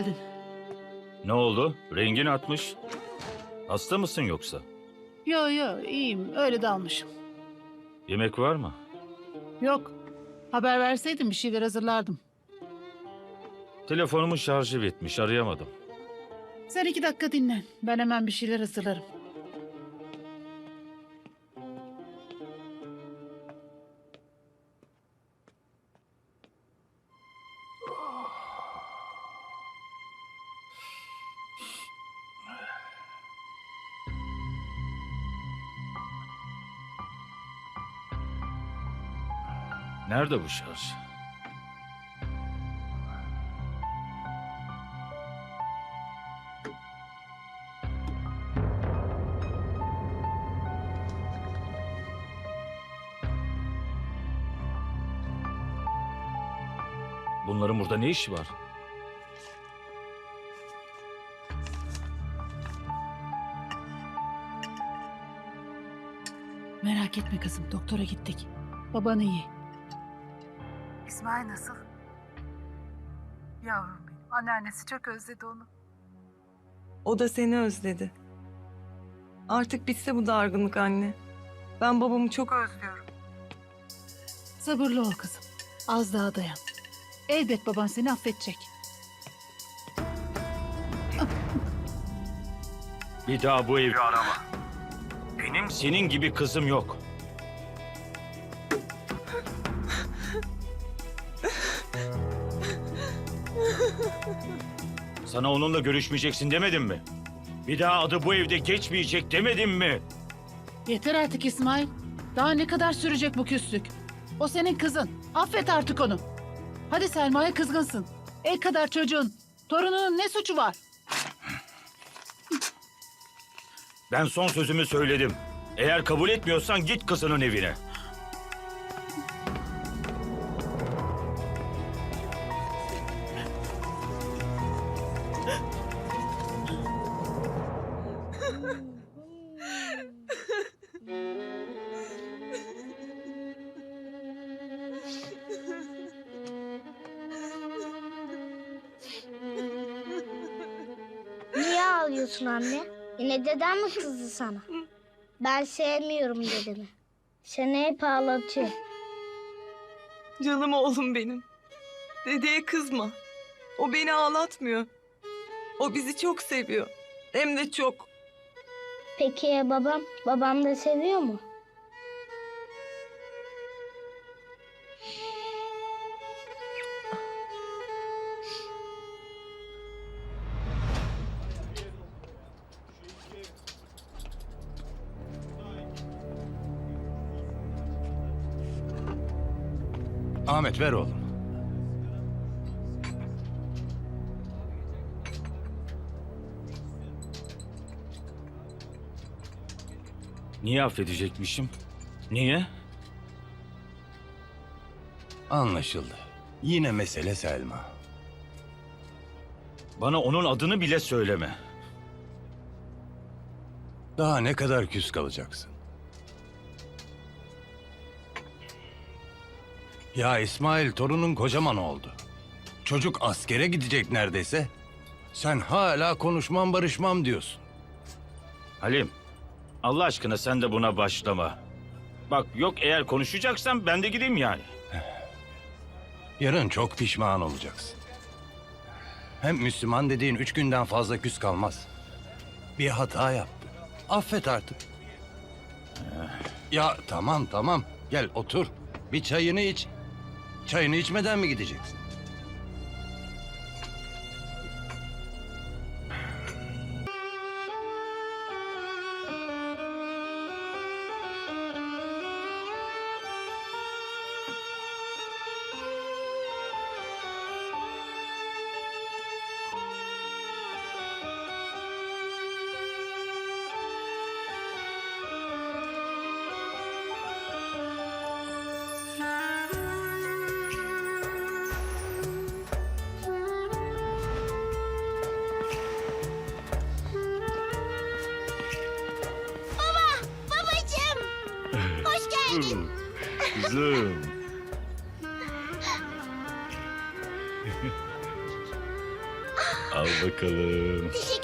geldin. Ne oldu? Rengin atmış. Hasta mısın yoksa? Yo yo iyiyim öyle dalmışım. Yemek var mı? Yok haber verseydin bir şeyler hazırlardım. Telefonumun şarjı bitmiş arayamadım. Sen iki dakika dinlen. Ben hemen bir şeyler hazırlarım. Nerede bu şarj? Bunların burada ne işi var? Merak etme kızım doktora gittik. Baban iyi. İsmail nasıl? Yavrum benim. Anneannesi çok özledi onu. O da seni özledi. Artık bitse bu dargınlık anne. Ben babamı çok Özlüyorum. Sabırlı ol kızım. Az daha dayan. Elbet baban seni affedecek. Bir daha bu evi arama. Benim senin gibi kızım yok. Sana onunla görüşmeyeceksin demedim mi? Bir daha adı bu evde geçmeyecek demedim mi? Yeter artık İsmail. Daha ne kadar sürecek bu küslük? O senin kızın. Affet artık onu. Hadi Selma'ya kızgınsın. El kadar çocuğun. Torununun ne suçu var? Ben son sözümü söyledim. Eğer kabul etmiyorsan git kızının evine. Niye ağlıyorsun anne? Yine deden mi kızdı sana? Ben sevmiyorum dedemi. Seni hep ağlatıyor. Canım oğlum benim. Dedeye kızma. O beni ağlatmıyor. O bizi çok seviyor. Hem de çok. Peki ya babam? Babam da seviyor mu? Ahmet ver oğlum. Niye affedecekmişim? Niye? Anlaşıldı. Yine mesele Selma. Bana onun adını bile söyleme. Daha ne kadar küs kalacaksın? Ya İsmail torunun kocaman oldu. Çocuk askere gidecek neredeyse. Sen hala konuşmam barışmam diyorsun. Halim, Allah aşkına sen de buna başlama. Bak yok eğer konuşacaksan ben de gideyim yani. Yarın çok pişman olacaksın. Hem Müslüman dediğin üç günden fazla küs kalmaz. Bir hata yaptı. Affet artık. Ya tamam tamam. Gel otur. Bir çayını iç. Çayını içmeden mi gideceksin? Kızım. Al bakalım. Teşekkür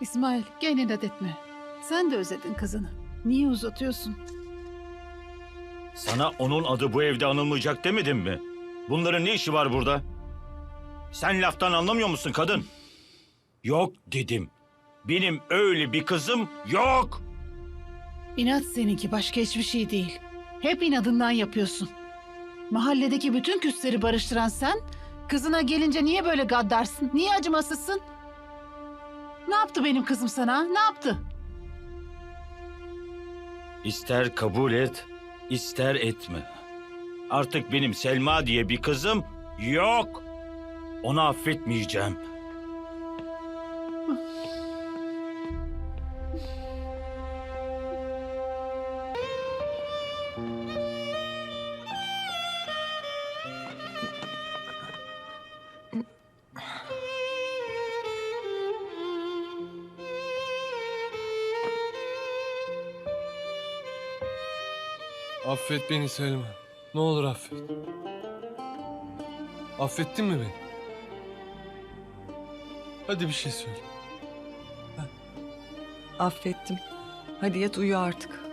İsmail gel inat etme. Sen de özledin kızını. Niye uzatıyorsun? Sana onun adı bu evde anılmayacak demedim mi? Bunların ne işi var burada? Sen laftan anlamıyor musun kadın? Yok dedim. Benim öyle bir kızım yok. İnat seninki başka hiçbir şey değil. Hep inadından yapıyorsun. Mahalledeki bütün küsleri barıştıran sen, kızına gelince niye böyle gaddarsın? Niye acımasızsın? Ne yaptı benim kızım sana? Ne yaptı? İster kabul et, ister etme. Artık benim Selma diye bir kızım yok. Onu affetmeyeceğim. Affet beni Selma. Ne olur affet. Affettin mi beni? Hadi bir şey söyle. Affettim. Hadi yat uyu artık.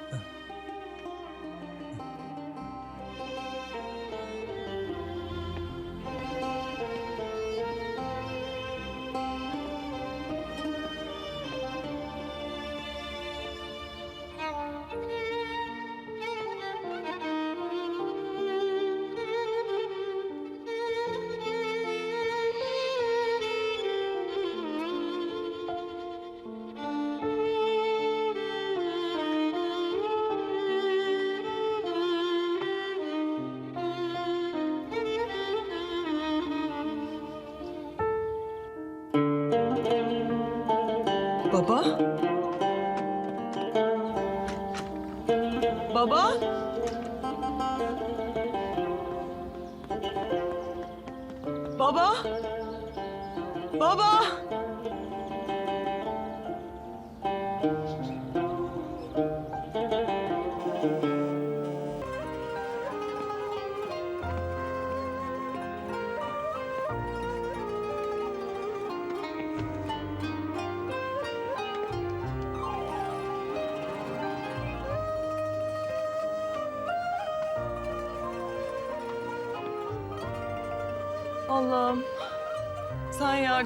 Baba? Allah'ım.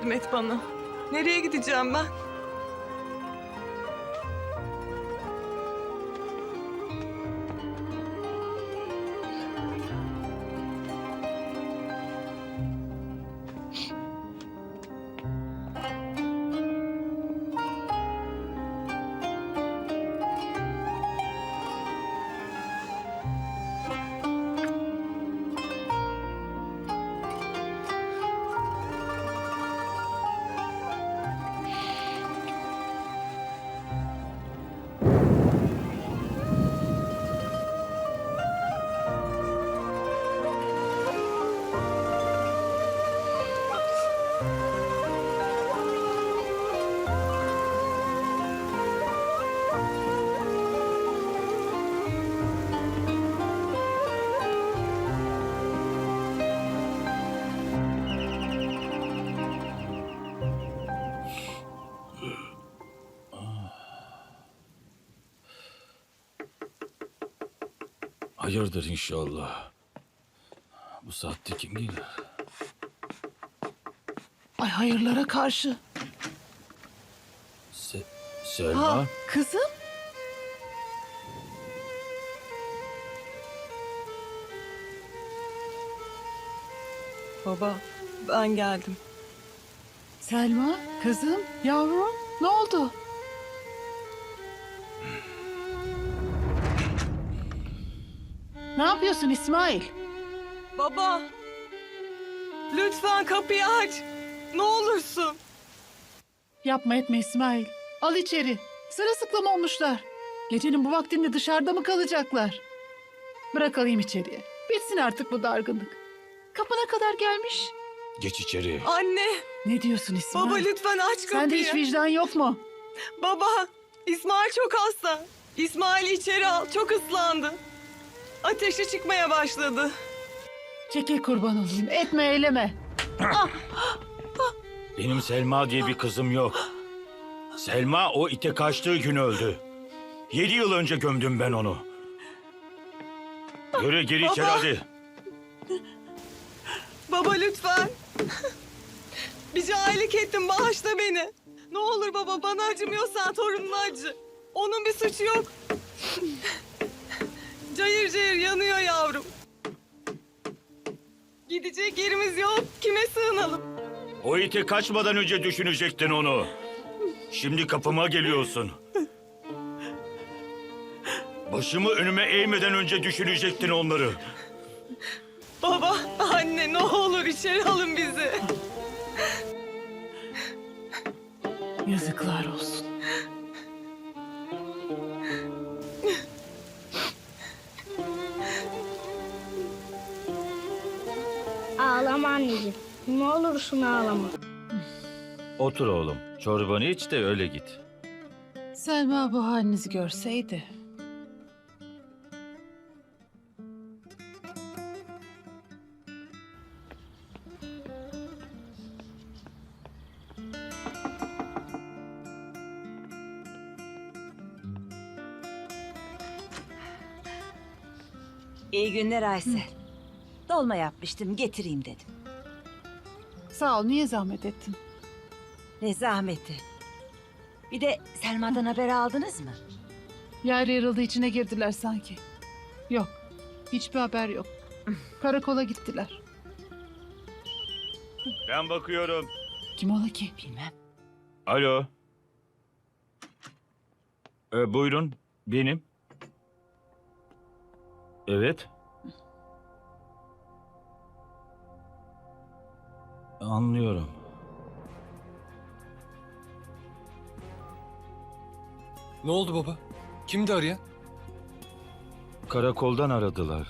Yardım et bana. Nereye gideceğim ben? Hayırdır inşallah. Bu saatte kim gelir? Ay hayırlara karşı. Se Selma? Ha, kızım? Baba, ben geldim. Selma, kızım, yavrum, ne oldu? Ne yapıyorsun İsmail? Baba! Lütfen kapıyı aç. Ne olursun. Yapma etme İsmail. Al içeri. Sırılsıklam olmuşlar. Gecenin bu vaktinde dışarıda mı kalacaklar? Bırak alayım içeriye. Bitsin artık bu dargınlık. Kapına kadar gelmiş. Geç içeri. Anne, Ne diyorsun İsmail? baba lütfen aç kapıyı. Sende hiç vicdan yok mu? Baba, İsmail çok hasta. İsmail içeri al, çok ıslandı. Ateşi çıkmaya başladı. Çekil kurban olayım. Etme eyleme. Benim Selma diye bir kızım yok. Selma o ite kaçtığı gün öldü. Yedi yıl önce gömdüm ben onu. Yürü gir içeri Baba. hadi. Baba lütfen. Bir cahillik ettim, bağışla beni. Ne olur baba, bana acımıyorsan torununa acı. Onun bir suçu yok. Cayır cayır yanıyor yavrum. Gidecek yerimiz yok. Kime sığınalım? O ite kaçmadan önce düşünecektin onu. Şimdi kapıma geliyorsun. Başımı önüme eğmeden önce düşünecektin onları. Baba, anne ne olur içeri alın bizi. Yazıklar olsun. Ne olursun ağlama. Otur oğlum. Çorbanı iç de öyle git. Selma bu halinizi görseydi. İyi günler Aysel. Dolma yapmıştım getireyim dedim. Sağ ol niye zahmet ettin? Ne zahmeti. Bir de Selma'dan haber aldınız mı? Yer yarıldı içine girdiler sanki. Yok. Hiçbir haber yok. Karakola gittiler. Ben bakıyorum. Kim ola ki? Bilmem. Alo. Ee, buyurun. Benim. Evet. Anlıyorum. Ne oldu baba? Kimdi arayan? Karakoldan aradılar.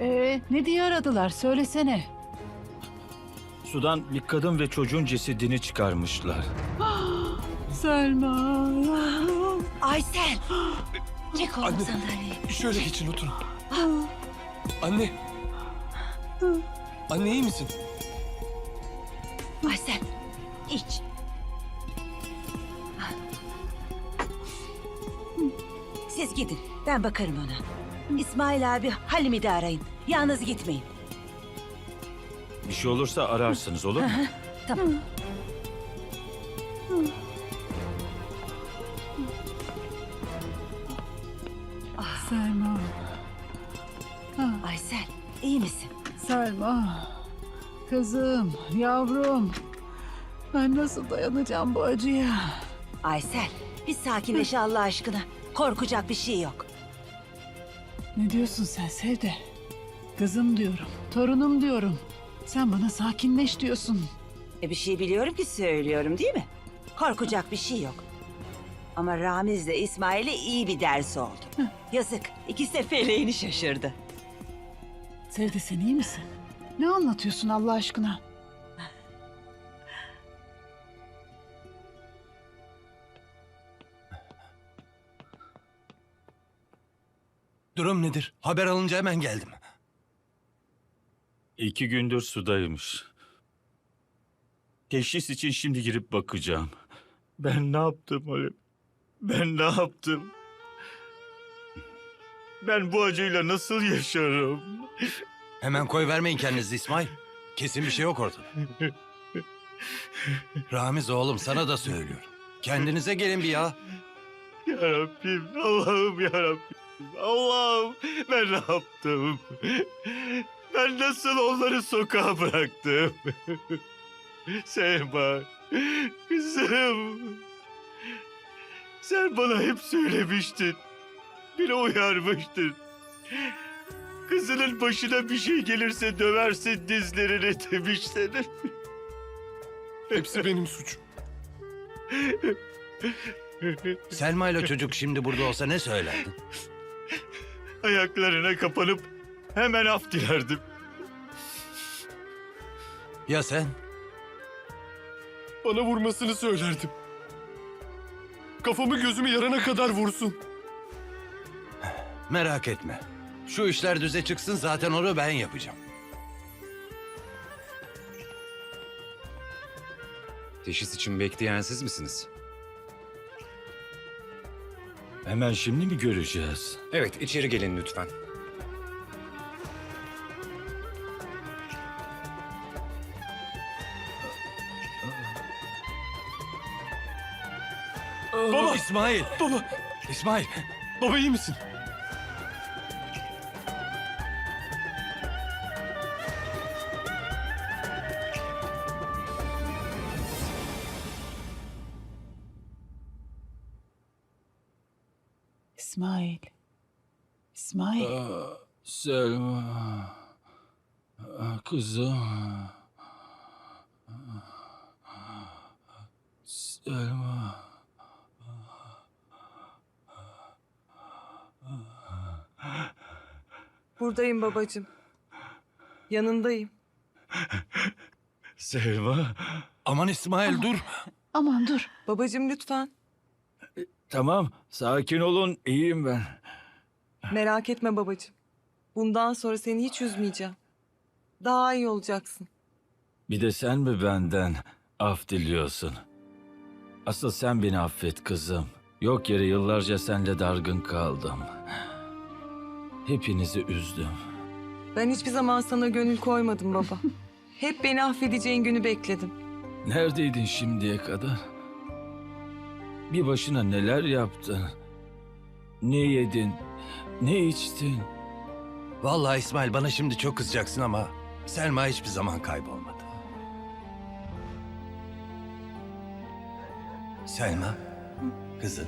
Ee, ne diye aradılar söylesene. Sudan bir kadın ve çocuğun cesedini çıkarmışlar. Selma. Aysel! Çek oğlum Anne. sandalyeyi. Şöyle geçin oturun. Anne. Anne iyi misin? Aysel iç. Siz gidin ben bakarım ona. İsmail abi Halim'i de arayın. Yalnız gitmeyin. Bir şey olursa ararsınız olur mu? Tamam. Selma. Aysel iyi misin? Selma. Kızım, yavrum. Ben nasıl dayanacağım bu acıya? Aysel bir sakinleş Allah aşkına. Korkacak bir şey yok. Ne diyorsun sen Sevde? Kızım diyorum, torunum diyorum. Sen bana sakinleş diyorsun. E bir şey biliyorum ki söylüyorum değil mi? Korkacak bir şey yok. Ama Ramiz'le İsmail'e iyi bir ders oldu. Yazık. ikisi de feleğini şaşırdı. Sevde sen iyi misin? Ne anlatıyorsun Allah aşkına? Durum nedir? Haber alınca hemen geldim. İki gündür sudaymış. Teşhis için şimdi girip bakacağım. Ben ne yaptım Halim? Ben ne yaptım? Ben bu acıyla nasıl yaşarım? Hemen koy vermeyin kendinizi İsmail. Kesin bir şey yok ortada. Ramiz oğlum sana da söylüyorum. Kendinize gelin bir ya. Ya Rabbim, Allah'ım ya Rabbim. Allah'ım ben ne yaptım? Ben nasıl onları sokağa bıraktım? Selma, kızım. Sen bana hep söylemiştin. Beni uyarmıştın. Kızının başına bir şey gelirse döversin dizlerini demiştin. Hepsi benim suçum. Selma ile çocuk şimdi burada olsa ne söylerdin? Ayaklarına kapanıp hemen af dilerdim. Ya sen? Bana vurmasını söylerdim. Kafamı gözümü yarana kadar vursun. Merak etme. Şu işler düze çıksın zaten onu ben yapacağım. Teşhis için bekleyen siz misiniz? Hemen şimdi mi göreceğiz? Evet, içeri gelin lütfen. Baba! İsmail! Baba! İsmail! Baba iyi misin? İsmail. İsmail. Selma. Kızım. Selma. Buradayım babacığım. Yanındayım. Selma. Aman İsmail dur. Aman dur. Babacığım lütfen. Tamam, sakin olun. İyiyim ben. Merak etme babacığım. Bundan sonra seni hiç üzmeyeceğim. Daha iyi olacaksın. Bir de sen mi benden af diliyorsun? Asıl sen beni affet kızım. Yok yere yıllarca senle dargın kaldım. Hepinizi üzdüm. Ben hiçbir zaman sana gönül koymadım baba. Hep beni affedeceğin günü bekledim. Neredeydin şimdiye kadar? Bir başına neler yaptın? Ne yedin? Ne içtin? Vallahi İsmail bana şimdi çok kızacaksın ama Selma hiçbir zaman kaybolmadı. Selma, kızım.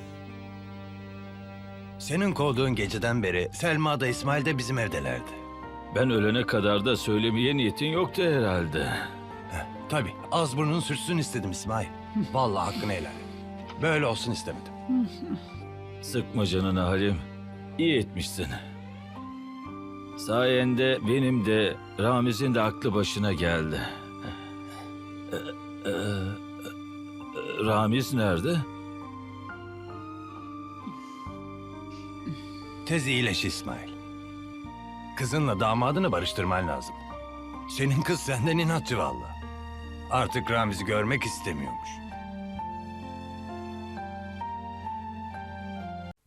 Senin kovduğun geceden beri Selma da İsmail de bizim evdelerdi. Ben ölene kadar da söylemeye niyetin yoktu herhalde. Tabii az burnun sürtsün istedim İsmail. Vallahi hakkını helal et. Böyle olsun istemedim. Sıkma canını Halim. İyi etmişsin. Sayende benim de Ramiz'in de aklı başına geldi. Ee, e, e, Ramiz nerede? Tez iyileş İsmail. Kızınla damadını barıştırman lazım. Senin kız senden inatçı vallahi. Artık Ramiz'i görmek istemiyormuş.